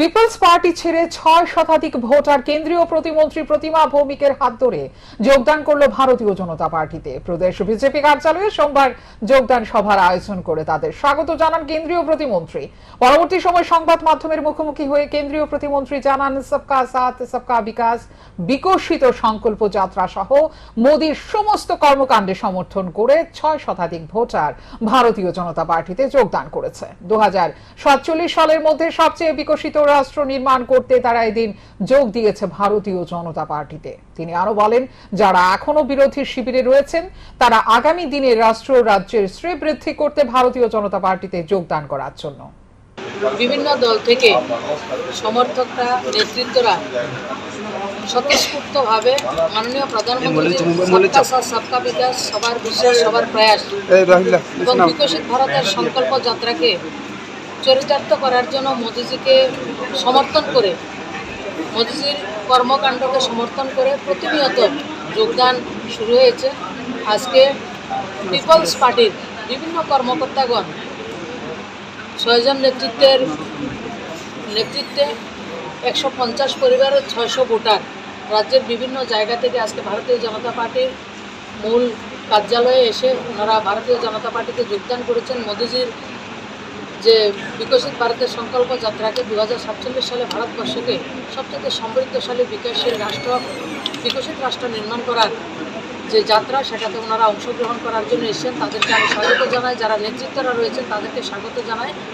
People's party ছেড়ে ছয় শতাধিক ভোটার কেন্দ্রীয় প্রতিমন্ত্রী প্রতিমা ভৌমিকের হাত ধরে যোগদান করল ভারতীয় জনতা পার্টিতে। প্রদেশ বিজেপি কার্যালয়ে সোমবার যোগদান সভার আয়োজন করে তাদের স্বাগত জানান কেন্দ্রীয় প্রতিমন্ত্রী। পরবর্তী সময় সংবাদ মাধ্যমের মুখোমুখি হয়ে কেন্দ্রীয় প্রতিমন্ত্রী জানান, সবকা সাথ, সবকা বিকাশ, বিকশিত সংকল্প যাত্রা সহ মোদীর সমস্ত কর্মকাণ্ডে সমর্থন করে ছয় শতাধিক ভোটার ভারতীয় জনতা পার্টিতে যোগদান করেছে। দু হাজার সাতচল্লিশ সালের মধ্যে সবচেয়ে বিকশিত রাষ্ট্র নির্মাণ করতে তারা এদিন যোগ দিয়েছে ভারতীয় জনতা পার্টিতে। তিনি আরও বলেন যারা এখনও বিরোধী শিবিরে রয়েছেন তারা আগামী দিনে রাষ্ট্র রাজ্যের শ্রী বৃদ্ধি করতে ভারতীয় জনতা পার্টিতে যোগদান করার জন্য। বিভিন্ন দল থেকে সমর্থকরা নেতৃত্বরা স্বতঃস্ফূর্তভাবে মাননীয় প্রধানমন্ত্রী সবকা বিকাশ সবার বিশ্বাস সবার প্রয়াস এবং বিকশিত ভারতের সংকল্প যাত্রাকে চরিতার্থ করার জন্য মোদিজিকে সমর্থন করে, মোদিজির কর্মকাণ্ডকে সমর্থন করে প্রতিনিয়ত যোগদান শুরু হয়েছে। আজকে পিপলস পার্টির বিভিন্ন কর্মকর্তাগণ ছয়জন নেতৃত্বের নেতৃত্বে একশো পঞ্চাশ পরিবারের ছয়শো ভোটার রাজ্যের বিভিন্ন জায়গা থেকে আজকে ভারতীয় জনতা পার্টির মূল কার্যালয়ে এসে ওনারা ভারতীয় জনতা পার্টিতে যোগদান করেছেন। মোদিজির যে বিকশিত ভারতের সংকল্প যাত্রাকে দু হাজার সাতচল্লিশ সালে ভারতবর্ষকে সবচেয়ে সমৃদ্ধশালী বিকাশশীল রাষ্ট্র, বিকশিত রাষ্ট্র নির্মাণ করার যে যাত্রা, সেটাতে ওনারা অংশগ্রহণ করার জন্য এসেছেন। তাদেরকে আমি স্বাগত জানাই। যারা নেতৃত্বরা রয়েছেন, তাদেরকে স্বাগত জানাই।